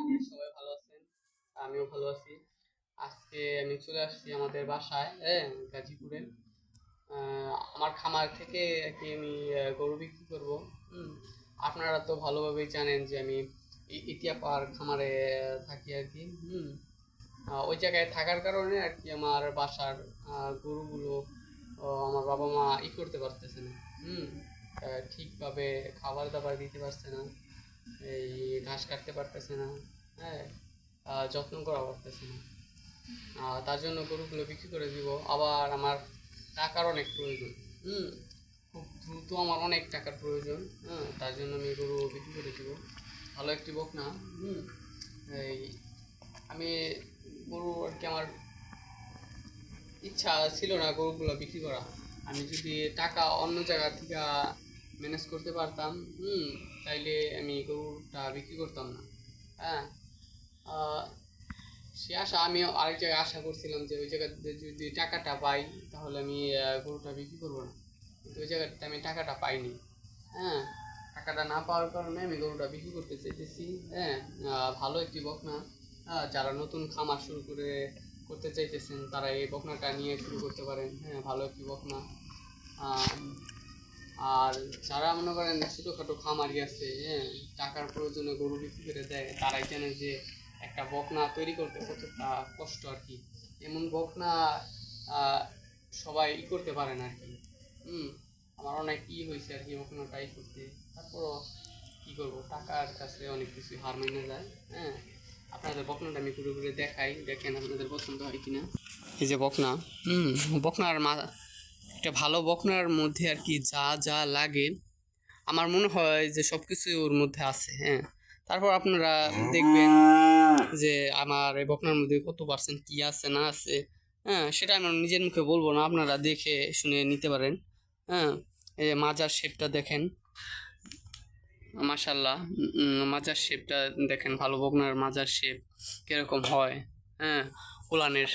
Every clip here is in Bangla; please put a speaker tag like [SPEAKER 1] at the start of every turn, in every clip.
[SPEAKER 1] সবাই ভালো আছেন? আমিও ভালো আছি। আজকে আমি চলে আসছি আমাদের বাসায় হ্যাঁ গাজীপুরে। আমার খামার থেকে আর কি আমি গরু বিক্রি করব। আপনারা তো ভালোভাবেই জানেন যে আমি ই- ইতিয়া পাহাড় খামারে থাকি আর কি, হুম। ওই জায়গায় থাকার কারণে আর কি আমার বাসার গরুগুলো আমার বাবা মা ই করতে পারতেছে না, হুম। ঠিকভাবে খাবার দাবার দিতে পারছে না। এই ঘাস কাটতে পারতেছে না হ্যাঁ? যত্ন করা পারতেছে না। তার জন্য গরুগুলো বিক্রি করে দিব। আবার আমার টাকার অনেক প্রয়োজন, হুম? খুব দ্রুত আমার অনেক টাকার প্রয়োজন হ্যাঁ তার জন্য আমি গরু বিক্রি করে দিব। ভালো একটি বক না হুম? এই, আমি গরু আর কি আমার ইচ্ছা ছিল না গরুগুলো বিক্রি করা। আমি যদি টাকা অন্য জায়গা থেকে ম্যানেজ করতে পারতাম, হুম? তাইলে আমি গরুটা বিক্রি করতাম না হ্যাঁ? সে আশা আমি আরেক জায়গায় আশা করছিলাম যে ওই জায়গাতে যদি টাকাটা পাই, তাহলে আমি গরুটা বিক্রি করব না। কিন্তু ওই জায়গাটাতে আমি টাকাটা পাইনি হ্যাঁ? টাকাটা না পাওয়ার কারণে আমি গরুটা বিক্রি করতে চাইতেছি হ্যাঁ? ভালো একটি বকনা হ্যাঁ? যারা নতুন খামার শুরু করে, করতে চাইতেছেন, তারা এই বকনাটা নিয়ে শুরু করতে পারেন হ্যাঁ? ভালো একটি বকনা। আর যারা মনে করেন ছোটোখাটো খামারি আছে হ্যাঁ টাকার প্রয়োজনে গরু বিক্রি করে দেয়, তারাই জানে যে একটা বকনা তৈরি করতে কতটা কষ্ট আর কি। এমন বকনা সবাই ই করতে পারে না আর কি। হুম, আমার অনেক ই হয়েছে আর কি বকনাটা ই করতে। তারপরও কী করব? টাকার কাছে অনেক কিছু হার মেনে যায় হ্যাঁ। আপনাদের বকনাটা আমি ঘুরে ঘুরে দেখাই, দেখেন আপনাদের পছন্দ হয় কিনা। এই যে বকনা, হুম, বকনার মা একটা ভালো বকনার মধ্যে আর কি যা যা লাগে, আমার মনে হয় যে সব কিছু ওর মধ্যে আছে হ্যাঁ। তারপর আপনারা দেখবেন যে আমার এই বকনার মধ্যে কত পার্সেন্ট কি আছে, না আছে হ্যাঁ সেটা আমি নিজের মুখে বলব না, আপনারা দেখে শুনে নিতে পারেন হ্যাঁ। এই যে মাজার শেপটা দেখেন মাশাল্লাহ মাজার শেপটা দেখেন, ভালো বকনার মাজার শেপ কীরকম হয় হ্যাঁ। উলানের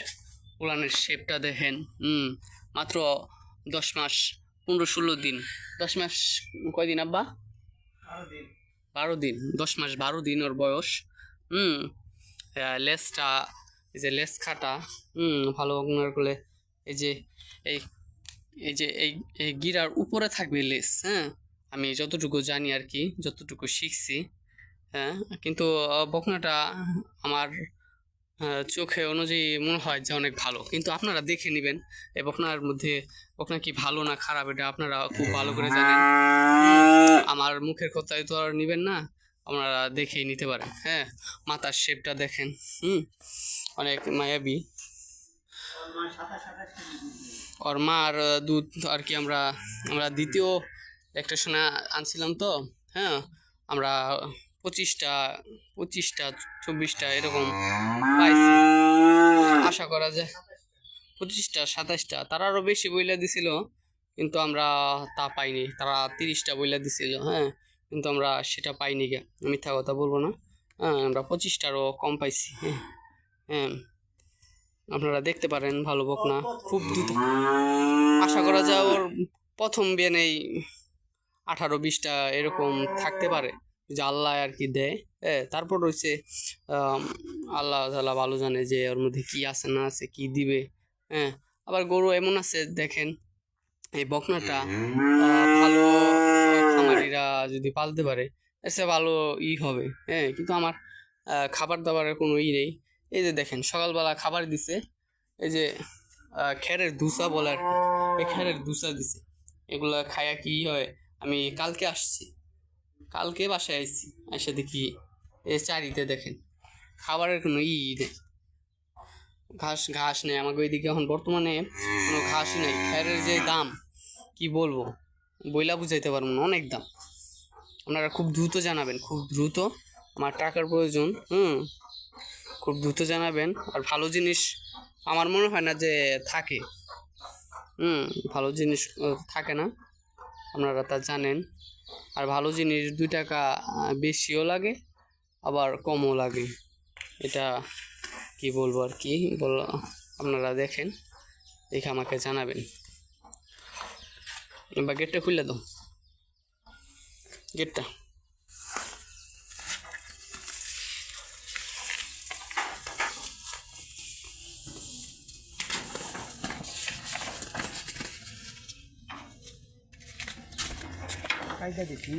[SPEAKER 1] উলানের শেপটা দেখেন মাত্র দশ মাস পনেরো ষোলো দিন। দশ মাস কয়দিন আব্বা? বারো দিন। দশ মাস বারো দিন ওর বয়স। হুম লেজটা এই যে লেজ খাটা হুম ভালো বকনার করলে এই যে এই এই যে এই এই গিরার উপরে থাকবে লেস হ্যাঁ? আমি যতটুকু জানি আর কি যতটুকু শিখছি হ্যাঁ? কিন্তু বকনাটা আমার চোখে অনুযায়ী মনে হয় যে অনেক ভালো। কিন্তু আপনারা দেখে নেবেন এবং আপনার মধ্যে বকনা কি ভালো না খারাপ এটা আপনারা খুব ভালো করে জানেন। আমার মুখের কথাই তো আর নেবেন না, আপনারা দেখেই নিতে পারেন হ্যাঁ? মাথার শেপটা দেখেন, হুম? অনেক মায়াবী। ওর মার দুধ আর কি আমরা আমরা দ্বিতীয় একটা সোনা আনছিলাম তো হ্যাঁ? আমরা পঁচিশটা পঁচিশটা, চব্বিশটা এরকম পাইছি। আশা করা যায়। পঁচিশটা, সাতাশটা, তারা আরও বেশি বইলা দিছিল, কিন্তু আমরা তা পাইনি। তারা তিরিশটা বইলা দিছিল হ্যাঁ কিন্তু আমরা সেটা পাইনি গে মিথ্যা কথা বলব না। হ্যাঁ আমরা পঁচিশটারও কম পাইছি হ্যাঁ হ্যাঁ। আপনারা দেখতে পারেন, ভালো বকনা খুব দ্রুত। আশা করা যায় ওর প্রথম বিয়ানেই আঠারো, বিশটা এরকম থাকতে পারে। যে আল্লাহ আর কি দেয় হ্যাঁ তারপর আম, আল্লাহ তালা ভালো জানে যে ওর মধ্যে কি আছে না আছে কি দিবে হ্যাঁ আবার গরু এমন আছে দেখেন এই বকনাটা ভালো খামারিরা যদি পালতে পারে এসে ভালো ই হবে হ্যাঁ কিন্তু আমার খাবার দাবারের কোনো ই নেই। এই যে দেখেন সকালবেলা খাবার দিছে এই যে খেরের দুসা বলে আর কি এই খেরের দুসা দিছে এগুলা খায়া কি হয় আমি কালকে আসছি। কালকে বাসায় আসছি এসে দেখি এ চারিতে দেখেন, খাবারের কোনো ই নেই। ঘাস ঘাস নেই, আমাকে ওইদিকে এখন বর্তমানে কোনো ঘাসই নেই। খেরের যে দাম, কি বলব? বইলা বুঝাইতে পারব না, অনেক দাম। আপনারা খুব দ্রুত জানাবেন, খুব দ্রুত। আমার টাকার প্রয়োজন, হুম, খুব দ্রুত জানাবেন। আর ভালো জিনিস আমার মনে হয় না যে থাকে। হুম, ভালো জিনিস থাকে না। আপনারা তা জানেন। আর ভালো জিনিস, দুই টাকা বেশিও লাগে, আবার কমও লাগে। এটা কি বলব আর কি? বল, আপনারা দেখেন, দেখে আমাকে জানাবেন। বা গেটটা খুলে দাও। গেটটা।
[SPEAKER 2] কাজটা দেখি